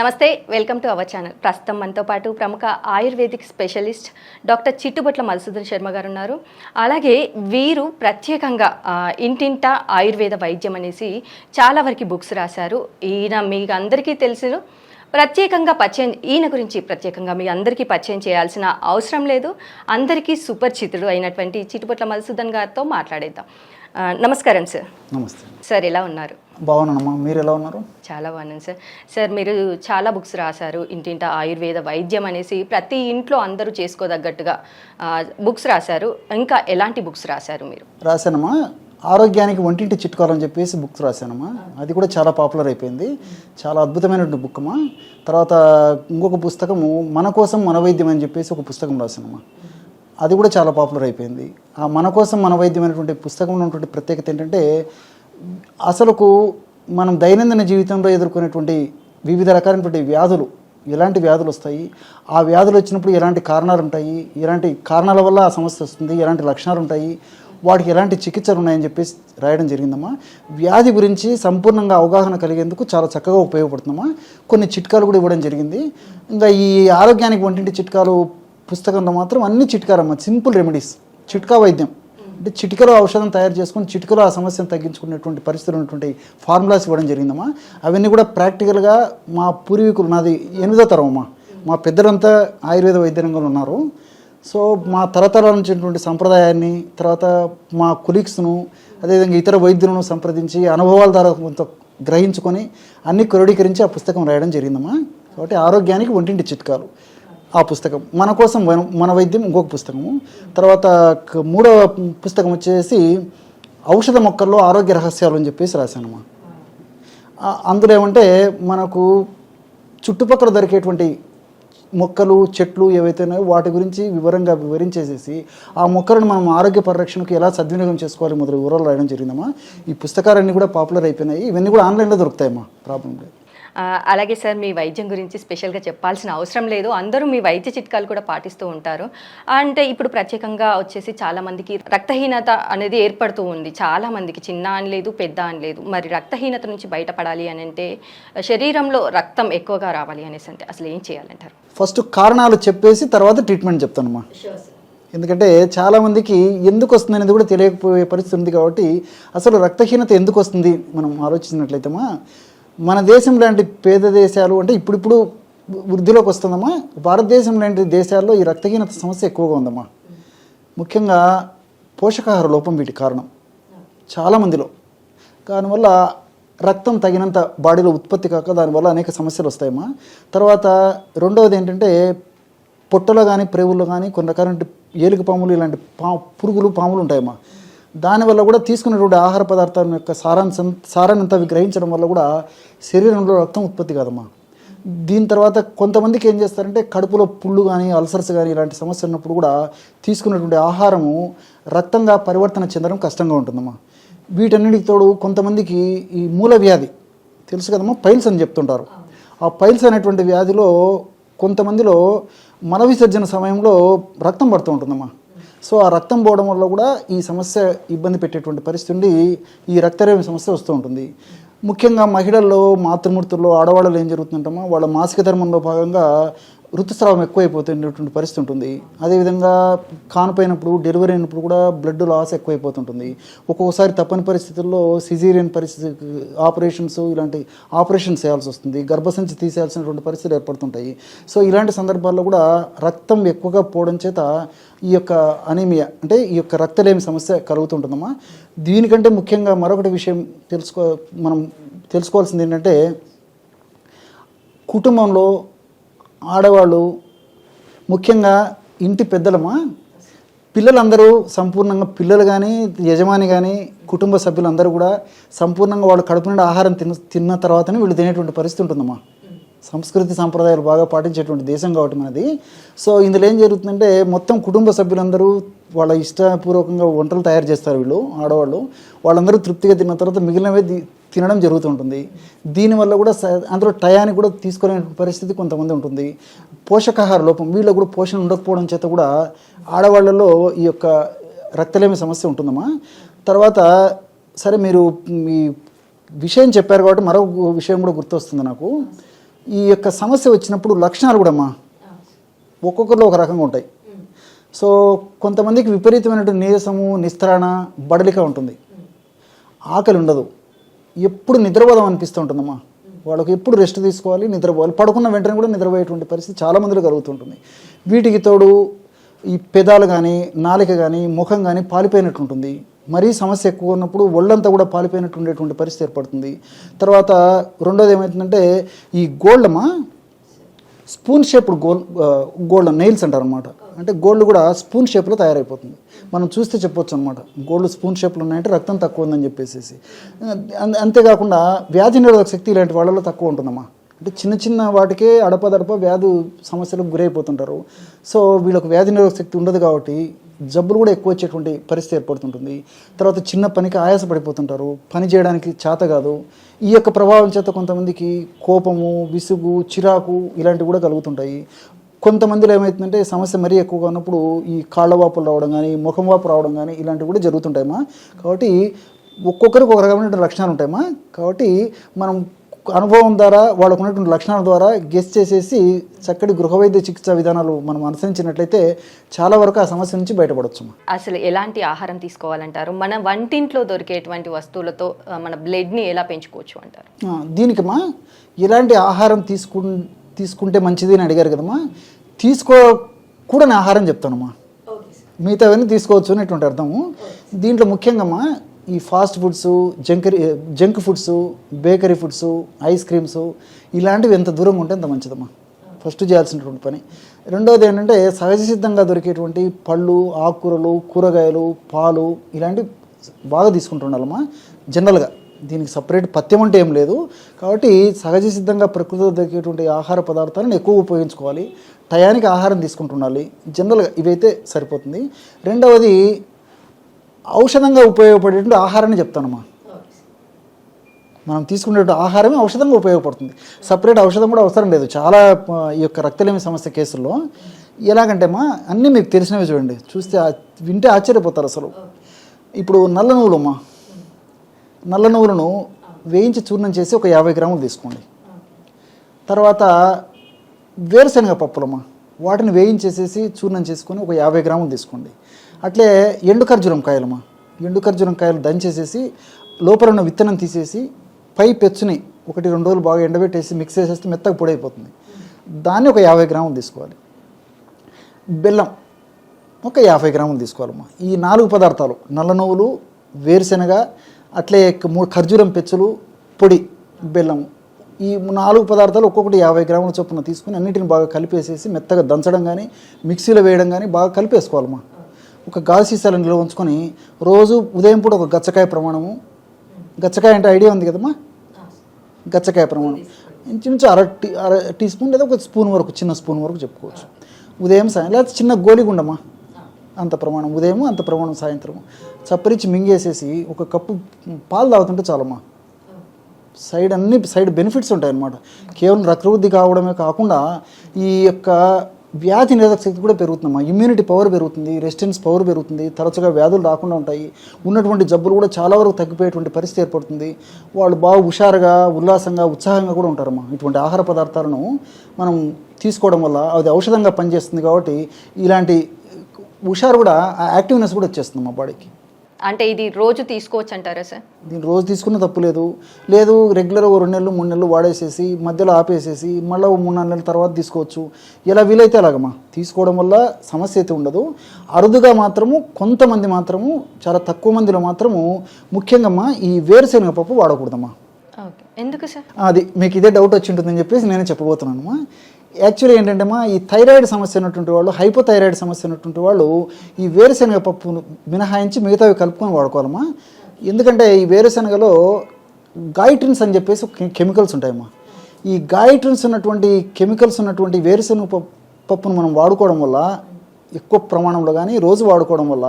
నమస్తే welcome to our channel. ప్రస్తుతం మనతో పాటు ప్రముఖ ayurvedic specialist doctor Chittubotla Madhusudan Sharma గారు ఉన్నారు. అలాగే వీరు ప్రత్యేకంగా ఇంటింట ఆయుర్వేద వైద్యం అనేసి చాలా వరకు బుక్స్ రాశారు. ఈయన మీకు అందరికీ తెలుసు ప్రత్యేకంగా పరిచయం ఈయన గురించి ప్రత్యేకంగా మీ అందరికీ పరిచయం చేయాల్సిన అవసరం లేదు. అందరికీ సుపరిచితుడు అయినటువంటి చిట్టుబొట్ల మధుసూదన్ గారితో మాట్లాడేద్దాం. నమస్కారం సార్. నమస్తే. సార్ ఎలా ఉన్నారు? బాగున్నానమ్మా. మీరు ఎలా ఉన్నారు? చాలా బాగున్నాను సార్. సార్ మీరు చాలా బుక్స్ రాశారు. ఇంటింట ఆయుర్వేద వైద్యం అనేసి ప్రతి ఇంట్లో అందరూ చేసుకోదగ్గట్టుగా బుక్స్ రాశారు. ఇంకా ఎలాంటి బుక్స్ రాశారు మీరు? రాశానమ్మా. ఆరోగ్యానికి వంటింటి చిట్కాలు అని చెప్పేసి బుక్స్ రాశానమ్మా. అది కూడా చాలా పాపులర్ అయిపోయింది. చాలా అద్భుతమైనటువంటి బుక్ అమ్మా. తర్వాత ఇంకొక పుస్తకము మన కోసం మన వైద్యం అని చెప్పేసి ఒక పుస్తకం రాశానమ్మా. అది కూడా చాలా పాపులర్ అయిపోయింది. ఆ మన కోసం మన వైద్యం అనేటువంటి పుస్తకంలో ఉన్నటువంటి ప్రత్యేకత ఏంటంటే అసలుకు మనం దైనందిన జీవితంలో ఎదుర్కొనేటువంటి వివిధ రకాలైనటువంటి వ్యాధులు ఎలాంటి వ్యాధులు వస్తాయి? ఆ వ్యాధులు వచ్చినప్పుడు ఎలాంటి కారణాలు ఉంటాయి? ఎలాంటి కారణాల వల్ల ఆ సమస్య వస్తుంది? ఎలాంటి లక్షణాలు ఉంటాయి? వాటికి ఎలాంటి చికిత్సలు ఉన్నాయని చెప్పేసి రాయడం జరిగిందమ్మా. వ్యాధి గురించి సంపూర్ణంగా అవగాహన కలిగేందుకు చాలా చక్కగా ఉపయోగపడుతుందమ్మా. కొన్ని చిట్కాలు కూడా ఇవ్వడం జరిగింది. ఇంకా ఈ ఆరోగ్యానికి వంటింటి చిట్కాలు పుస్తకంలో మాత్రం అన్ని చిట్కాలమ్మా. Simple remedies. చిట్కా వైద్యం. అంటే చిటికలో ఔషధం తయారు చేసుకొని చిటికలో ఆ సమస్యను తగ్గించుకునేటువంటి పరిస్థితులు ఉన్నటువంటి ఫార్ములాస్ ఇవ్వడం జరిగిందమ్మా. అవన్నీ కూడా ప్రాక్టికల్గా మా పూర్వీకులు నాది ఎనిమిదో తరం అమ్మా. మా పెద్దలంతా ఆయుర్వేద వైద్య రంగంలో ఉన్నారు. సో మా తరతరాల నుంచి సంప్రదాయాన్ని తర్వాత మా కొలీగ్స్ను అదేవిధంగా ఇతర వైద్యులను సంప్రదించి అనుభవాల ద్వారా కొంత గ్రహించుకొని అన్ని క్రోడీకరించి ఆ పుస్తకం రాయడం జరిగిందమ్మా. కాబట్టి ఆరోగ్యానికి ఒంటింటి చిట్కాలు. ఆ పుస్తకం. మన కోసం మన- వైద్యం ఇంకొక పుస్తకము. తర్వాత మూడవ పుస్తకం వచ్చేసి ఔషధ మొక్కల్లో ఆరోగ్య రహస్యాలు అని చెప్పేసి రాశానమ్మా. అందులో ఏమంటే మనకు చుట్టుపక్కల దొరికేటువంటి మొక్కలు చెట్లు ఏవైతే ఉన్నాయో వాటి గురించి వివరంగా వివరించేసేసి ఆ మొక్కలను మనం ఆరోగ్య పరిరక్షణకు ఎలా సద్వినియోగం చేసుకోవాలి మొదలు వివరాలు రాయడం జరిగిందమ్మా. ఈ పుస్తకాలన్నీ కూడా పాపులర్ అయిపోయినాయి. ఇవన్నీ కూడా ఆన్లైన్లో దొరుకుతాయమ్మా. ప్రాబ్లం లేదు. అలాగే సార్ మీ వైద్యం గురించి స్పెషల్గా చెప్పాల్సిన అవసరం లేదు. అందరూ మీ వైద్య చిట్కాలు కూడా పాటిస్తూ ఉంటారు. అంటే ఇప్పుడు ప్రత్యేకంగా వచ్చేసి చాలా మందికి రక్తహీనత అనేది ఏర్పడుతూ ఉంది. చాలా మందికి చిన్న అని లేదు పెద్ద అని లేదు మరి రక్తహీనత నుంచి బయటపడాలి అని అంటే శరీరంలో రక్తం ఎక్కువగా రావాలి అనేసి అంటే అసలు ఏం చేయాలంటారు? ఫస్ట్ కారణాలు చెప్పేసి తర్వాత ట్రీట్మెంట్ చెప్తానమ్మా. ఎందుకంటే చాలామందికి ఎందుకు వస్తుంది అనేది కూడా తెలియకపోయే పరిస్థితి ఉంది కాబట్టి అసలు రక్తహీనత ఎందుకు వస్తుంది మనం ఆలోచించినట్లయితేమా మన దేశం లాంటి పేద దేశాలు అంటే ఇప్పుడిప్పుడు వృద్ధిలోకి వస్తుందమ్మా. భారతదేశం లాంటి దేశాల్లో ఈ రక్తహీనత సమస్య ఎక్కువగా ఉందమ్మా. ముఖ్యంగా పోషకాహార లోపం వీటి కారణం. చాలామందిలో దానివల్ల రక్తం తగినంత బాడీలో ఉత్పత్తి కాక దానివల్ల అనేక సమస్యలు వస్తాయమ్మా. తర్వాత రెండవది ఏంటంటే పొట్టలో కానీ ప్రేవుల్లో కానీ కొన్ని రకాల ఏలుగు పాములు ఇలాంటి పా పురుగులు పాములు ఉంటాయమ్మా. దానివల్ల కూడా తీసుకున్నటువంటి ఆహార పదార్థాల యొక్క సారాంశం సారాన్ని అంతా గ్రహించడం వల్ల కూడా శరీరంలో రక్తం ఉత్పత్తి కాదమ్మా. దీని తర్వాత కొంతమందికి ఏం చేస్తారంటే కడుపులో పుళ్ళు కానీ అల్సర్స్ కానీ ఇలాంటి సమస్య ఉన్నప్పుడు కూడా తీసుకున్నటువంటి ఆహారము రక్తంగా పరివర్తన చెందడం కష్టంగా ఉంటుందమ్మా. వీటన్నిటికి తోడు కొంతమందికి ఈ మూల వ్యాధి తెలుసు కదమ్మా? పైల్స్ అని చెప్తుంటారు. ఆ పైల్స్ అనేటువంటి వ్యాధిలో కొంతమందిలో మల విసర్జన సమయంలో రక్తం పడుతూ ఉంటుందమ్మా. సో ఆ రక్తం పోవడం వల్ల కూడా ఈ సమస్య ఇబ్బంది పెట్టేటువంటి పరిస్థితి ఉండి ఈ రక్తరేమి సమస్య వస్తూ ఉంటుంది. ముఖ్యంగా మహిళల్లో మాతృమూర్తుల్లో ఆడవాళ్ళలో ఏం జరుగుతుందంటమ్మా? వాళ్ళ మాసిక ధర్మంలో భాగంగా ఋతుస్రావం ఎక్కువైపోతున్నటువంటి పరిస్థితి ఉంటుంది. అదేవిధంగా కానిపోయినప్పుడు డెలివరీ అయినప్పుడు కూడా బ్లడ్ లాస్ ఎక్కువైపోతుంటుంది. ఒక్కొక్కసారి తప్పని పరిస్థితుల్లో సిజీరియన్ పరిస్థితి ఆపరేషన్స్ ఇలాంటి ఆపరేషన్ చేయాల్సి వస్తుంది. గర్భసంచి తీసేయాల్సినటువంటి పరిస్థితులు ఏర్పడుతుంటాయి. సో ఇలాంటి సందర్భాల్లో కూడా రక్తం ఎక్కువగా పోవడం చేత ఈ యొక్క అనీమియా అంటే ఈ యొక్క రక్తలేమి సమస్య కలుగుతుంటుందమ్మా. దీనికంటే ముఖ్యంగా మరొకటి విషయం తెలుసుకో మనం తెలుసుకోవాల్సింది ఏంటంటే కుటుంబంలో ఆడవాళ్ళు ముఖ్యంగా ఇంటి పెద్దలమా? పిల్లలందరూ సంపూర్ణంగా పిల్లలు కానీ యజమాని కానీ కుటుంబ సభ్యులందరూ కూడా సంపూర్ణంగా వాళ్ళు కడుపు నిండా ఆహారం తిన్న తిన్న తర్వాతనే వీళ్ళు తినేటువంటి పరిస్థితి ఉంటుందమ్మా. సంస్కృతి సాంప్రదాయాలు బాగా పాటించేటువంటి దేశం కాబట్టి మనది. సో ఇందులో ఏం జరుగుతుందంటే మొత్తం కుటుంబ సభ్యులందరూ వాళ్ళ ఇష్టపూర్వకంగా వంటలు తయారు చేస్తారు వీళ్ళు ఆడవాళ్ళు. వాళ్ళందరూ తృప్తిగా తిన్న తర్వాత మిగిలినవే తినడం జరుగుతుంటుంది. దీనివల్ల కూడా స- అందులో టయానికి కూడా తీసుకునే పరిస్థితి కొంతమంది ఉంటుంది. పోషకాహార లోపం వీళ్ళకు కూడా పోషణ ఉండకపోవడం చేత కూడా ఆడవాళ్ళలో ఈ యొక్క రక్తలేమి సమస్య ఉంటుందమ్మా. తర్వాత సరే మీరు మీ విషయం చెప్పారు కాబట్టి మరో విషయం కూడా గుర్తొస్తుంది నాకు. ఈ యొక్క సమస్య వచ్చినప్పుడు లక్షణాలు కూడా అమ్మా ఒక్కొక్కరిలో ఒక రకంగా ఉంటాయి. సో కొంతమందికి విపరీతమైనటువంటి నీరసము నిస్త్రాణ బడలిక ఉంటుంది. ఆకలి ఉండదు. ఎప్పుడు నిద్రపోదాం అనిపిస్తూ ఉంటుందమ్మా వాళ్ళకి ఎప్పుడు రెస్ట్ తీసుకోవాలి నిద్రపోవాలి పడుకున్న వెంటనే కూడా నిద్రపోయేటువంటి పరిస్థితి చాలా మందిలో కలుగుతుంటుంది. వీటికి తోడు ఈ పెదాలు కానీ నాలిక కానీ ముఖం కానీ పాలిపోయినట్టు ఉంటుంది. మరీ సమస్య ఎక్కువ ఉన్నప్పుడు ఒళ్ళంతా కూడా పాలిపోయినట్టు ఉండేటువంటి పరిస్థితి ఏర్పడుతుంది. తర్వాత రెండోది ఏమవుతుందంటే ఈ గోల్డమ్మా spoon shaped gold gold nails అంటారు అనమాట అంటే గోల్డ్ కూడా స్పూన్ షేప్లో తయారైపోతుంది. మనం చూస్తే చెప్పొచ్చు అనమాట గోల్డ్ స్పూన్ షేప్లో ఉన్నాయంటే రక్తం తక్కువ ఉందని చెప్పేసి అంతేకాకుండా వ్యాధి నిరోధక శక్తి ఇలాంటి వాళ్ళలో తక్కువ ఉంటుందమ్మా. అంటే చిన్న చిన్న వాటికే అడపదడప వ్యాధి సమస్యలకు గురైపోతుంటారు. సో వీళ్ళకి వ్యాధి నిరోధక శక్తి ఉండదు కాబట్టి జబ్బులు కూడా ఎక్కువ వచ్చేటువంటి పరిస్థితి ఏర్పడుతుంటుంది. తర్వాత చిన్న పనికి ఆయాస పడిపోతుంటారు పని చేయడానికి చేత కాదు. ఈ యొక్క ప్రభావం చేత కొంతమందికి కోపము విసుగు చిరాకు ఇలాంటివి కూడా కలుగుతుంటాయి. కొంతమందిలో ఏమవుతుందంటే సమస్య మరీ ఎక్కువగా ఉన్నప్పుడు ఈ కాళ్ళ వాపులు రావడం కానీ ముఖం వాపు రావడం కానీ ఇలాంటివి కూడా జరుగుతుంటాయమ్మా. కాబట్టి ఒక్కొక్కరికి ఒక రకమైన లక్షణాలు ఉంటాయమ్మా. కాబట్టి మనం అనుభవం ద్వారా వాళ్ళకు ఉన్నటువంటి లక్షణాల ద్వారా గెస్ చేసేసి చక్కటి గృహవైద్య చికిత్సా విధానాలు మనం అనుసరించినట్లయితే చాలా వరకు ఆ సమస్య నుంచి బయటపడవచ్చు అసలు ఎలాంటి ఆహారం తీసుకోవాలంటారు? మన వంటింట్లో దొరికేటువంటి వస్తువులతో మన బ్లడ్ని ఎలా పెంచుకోవచ్చు అంటారు? ఆ, దీనికమ్మా ఎలాంటి ఆహారం తీసుకు తీసుకుంటే మంచిది అని అడిగారు కదమ్మా. తీసుకోకూడని ఆహారం చెప్తానమ్మా. మిగతావన్నీ తీసుకోవచ్చు అనేటువంటి అర్థము. దీంట్లో ముఖ్యంగా ఈ fast foods జంకరీ junk foods bakery foods ice creams ఇలాంటివి ఎంత దూరంగా ఉంటే అంత మంచిదమ్మా. ఫస్ట్ చేయాల్సినటువంటి పని. రెండవది ఏంటంటే సహజ సిద్ధంగా దొరికేటువంటి పళ్ళు ఆకుకూరలు కూరగాయలు పాలు ఇలాంటివి బాగా తీసుకుంటుండాలమ్మా జనరల్గా దీనికి సపరేట్ పథ్యం అంటే ఏం లేదు. కాబట్టి సహజ సిద్ధంగా ప్రకృతిలో దొరికేటువంటి ఆహార పదార్థాలను ఎక్కువ ఉపయోగించుకోవాలి. టయానికి ఆహారం తీసుకుంటుండాలి జనరల్గా ఇవైతే సరిపోతుంది. రెండవది ఔషధంగా ఉపయోగపడేటువంటి ఆహారాన్ని చెప్తానమ్మా. మనం తీసుకునేటువంటి ఆహారమే ఔషధంగా ఉపయోగపడుతుంది. సపరేట్ ఔషధం కూడా అవసరం లేదు. చాలా ఈ యొక్క రక్తలేమి సమస్య కేసుల్లో ఎలాగంటే అమ్మా అన్నీ మీకు తెలిసినవి చూడండి. చూస్తే వింటే ఆశ్చర్యపోతారు అసలు. ఇప్పుడు నల్ల నువ్వులమ్మా. నల్ల నువ్వులను వేయించి చూర్ణం చేసి ఒక యాభై గ్రాములు తీసుకోండి. తర్వాత వేరుశనగ పప్పులమ్మా వాటిని వేయించేసేసి చూర్ణం చేసుకొని ఒక యాభై గ్రాములు తీసుకోండి. అట్లే ఎండు ఖర్జూరం కాయలమ్మా. ఎండు ఖర్జూరం కాయలు దంచేసేసి లోపల ఉన్న విత్తనం తీసేసి పై పెచ్చుని ఒకటి రెండు రోజులు బాగా ఎండబెట్టేసి మిక్స్ చేసేస్తే మెత్తగా పొడైపోతుంది. దాన్ని ఒక యాభై గ్రాములు తీసుకోవాలి. బెల్లం ఒక యాభై గ్రాములు తీసుకోవాలమ్మా. ఈ నాలుగు పదార్థాలు నల్ల నువ్వులు వేరుశెనగ అట్లే మూడు ఖర్జూరం పెచ్చులు పొడి బెల్లం ఈ నాలుగు పదార్థాలు ఒక్కొక్కటి యాభై గ్రాముల చొప్పున తీసుకుని అన్నిటిని బాగా కలిపేసేసి మెత్తగా దంచడం కానీ మిక్సీలో వేయడం కానీ బాగా కలిపేసుకోవాలమ్మా. ఒక గాజు సీసాలు నిల్వ ఉంచుకొని రోజు ఉదయం పూట ఒక గచ్చకాయ ప్రమాణము. గచ్చకాయ అంటే ఐడియా ఉంది కదమ్మా? గచ్చకాయ ప్రమాణం. ఇంచుమించు అర టీ అర టీ స్పూన్ లేదా ఒక స్పూన్ వరకు చిన్న స్పూన్ వరకు చెప్పుకోవచ్చు. ఉదయం సాయం లేదా చిన్న గోలిగుండమ్మా. అంత ప్రమాణం. ఉదయం అంత ప్రమాణం సాయంత్రం చప్పరించి మింగేసేసి ఒక కప్పు పాలు తాగుతుంటే చాలమ్మా. సైడ్ అన్ని సైడ్ బెనిఫిట్స్ ఉంటాయి అన్నమాట కేవలం రక్తవృద్ధి కావడమే కాకుండా ఈ యొక్క వ్యాధి నిరోధక శక్తి కూడా పెరుగుతుందమ్మా. ఇమ్యూనిటీ పవర్ పెరుగుతుంది రెసిస్టెన్స్ పవర్ పెరుగుతుంది తరచుగా వ్యాధులు రాకుండా ఉంటాయి. ఉన్నటువంటి జబ్బులు కూడా చాలా వరకు తగ్గిపోయేటువంటి పరిస్థితి ఏర్పడుతుంది. వాళ్ళు బాగా హుషారుగా ఉల్లాసంగా ఉత్సాహంగా కూడా ఉంటారమ్మా. ఇటువంటి ఆహార పదార్థాలను మనం తీసుకోవడం వల్ల అది ఔషధంగా పనిచేస్తుంది కాబట్టి ఇలాంటి హుషారు కూడా ఆ యాక్టివ్నెస్ కూడా వచ్చేస్తుంది మా బాడీకి. అంటే ఇది రోజు తీసుకోవచ్చు అంటారా సార్? దీన్ని రోజు తీసుకున్న తప్పు లేదు. లేదు రెగ్యులర్ ఓ రెండు నెలలు మూడు నెలలు వాడేసేసి మధ్యలో ఆపేసేసి మళ్ళీ ఓ మూడు నాలుగు నెలల తర్వాత తీసుకోవచ్చు. ఎలా వీలైతే అలాగమ్మా. తీసుకోవడం వల్ల సమస్య అయితే ఉండదు. అరుదుగా మాత్రము కొంతమంది మాత్రము చాలా తక్కువ మందిలో మాత్రము ముఖ్యంగా అమ్మా ఈ వేరుశనగ పప్పు వాడకూడదమ్మా ఎందుకు సార్? అది మీకు ఇదే డౌట్ వచ్చి ఉంటుందని చెప్పేసి నేనే చెప్పబోతున్నానమ్మా. యాక్చువల్లీ ఏంటంటే అమ్మా ఈ థైరాయిడ్ సమస్య ఉన్నటువంటి వాళ్ళు హైపోథైరాయిడ్ సమస్య ఉన్నటువంటి వాళ్ళు ఈ వేరుశనగ పప్పును మినహాయించి మిగతావి కలుపుకొని వాడుకోవాలమ్మా. ఎందుకంటే ఈ వేరుశనగలో గాయిట్రిన్స్ అని చెప్పేసి కెమికల్స్ ఉంటాయమ్మా. ఈ గాయిట్రిన్స్ ఉన్నటువంటి కెమికల్స్ ఉన్నటువంటి వేరుశనగ పప్పును మనం వాడుకోవడం వల్ల ఎక్కువ ప్రమాణంలో కానీ రోజు వాడుకోవడం వల్ల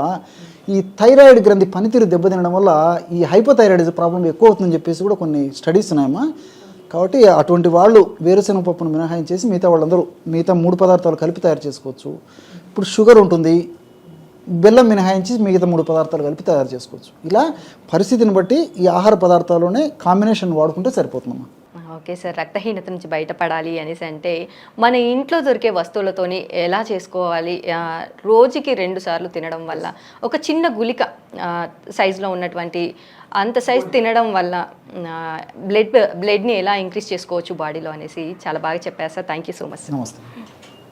ఈ థైరాయిడ్ గ్రంథి పనితీరు దెబ్బతినడం వల్ల ఈ హైపోథైరాయిడ్ ప్రాబ్లం ఎక్కువ అవుతుందని చెప్పేసి కూడా కొన్ని స్టడీస్ ఉన్నాయమ్మా. కాబట్టి అటువంటి వాళ్ళు వేరుశనగ పప్పును మినహాయించేసి మిగతా వాళ్ళందరూ మిగతా మూడు పదార్థాలు కలిపి తయారు చేసుకోవచ్చు. ఇప్పుడు షుగర్ ఉంటుంది బెల్లం మినహాయించి మిగతా మూడు పదార్థాలు కలిపి తయారు చేసుకోవచ్చు. ఇలా పరిస్థితిని బట్టి ఈ ఆహార పదార్థాల్లోనే కాంబినేషన్ వాడుకుంటే సరిపోతుందమ్మా. ఓకే సార్ రక్తహీనత నుంచి బయటపడాలి అనేసి అంటే మన ఇంట్లో దొరికే వస్తువులతోని ఎలా చేసుకోవాలి? రోజుకి రెండు సార్లు తినడం వల్ల ఒక చిన్న గులిక సైజులో ఉన్నటువంటి అంత సైజ్ తినడం వల్ల బ్లడ్ బ్లడ్ని ఎలా ఇంక్రీజ్ చేసుకోవచ్చు బాడీలో అనేసి చాలా బాగా చెప్పారు sir. Thank you so much నమస్తే.